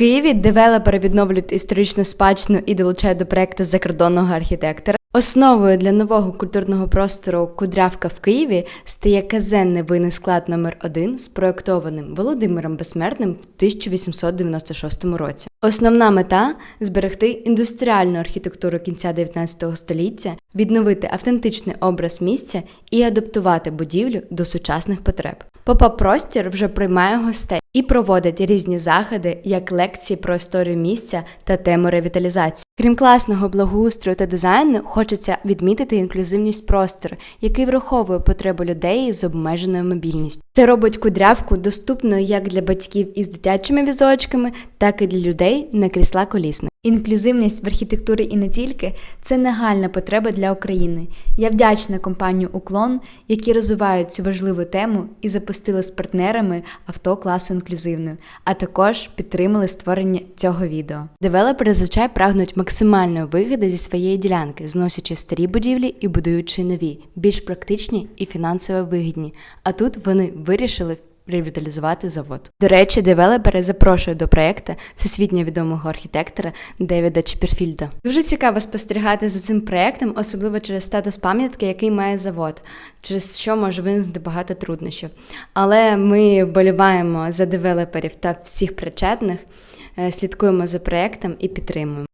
Києві девелопери відновлюють історичну спадщину і долучають до проекту закордонного архітектора. Основою для нового культурного простору Кудрявка в Києві стає казенний винний склад номер 1 спроектованим Володимиром Безсмертним в 1896 році. Основна мета зберегти індустріальну архітектуру кінця 19 століття, відновити автентичний образ місця і адаптувати будівлю до сучасних потреб. Попа простір вже приймає гостей і проводить різні заходи, як лекції про історію місця та тему ревіталізації. Крім класного благоустрою та дизайну, хочеться відмітити інклюзивність простору, який враховує потребу людей з обмеженою мобільністю. Це робить кудрявку доступною як для батьків із дитячими візочками, так і для людей на крісла колісних. Інклюзивність в архітектурі і не тільки це нагальна потреба для України. Я вдячна компанію Уклон, які розвивають цю важливу тему і запустили з партнерами авто класу інклюзивною, а також підтримали створення цього відео. Девелопери зазвичай прагнуть максимальної вигоди зі своєї ділянки, зносячи старі будівлі і будуючи нові, більш практичні і фінансово вигідні. А тут вони вирішили ревіталізувати завод. До речі, девелопери запрошують до проекту всесвітньо відомого архітектора Девіда Чіпперфільда. Дуже цікаво спостерігати за цим проектом, особливо через статус пам'ятки, який має завод, через що може виникнути багато труднощів. Але ми боліваємо за девелоперів та всіх причетних, е, слідкуємо за проектом і підтримуємо.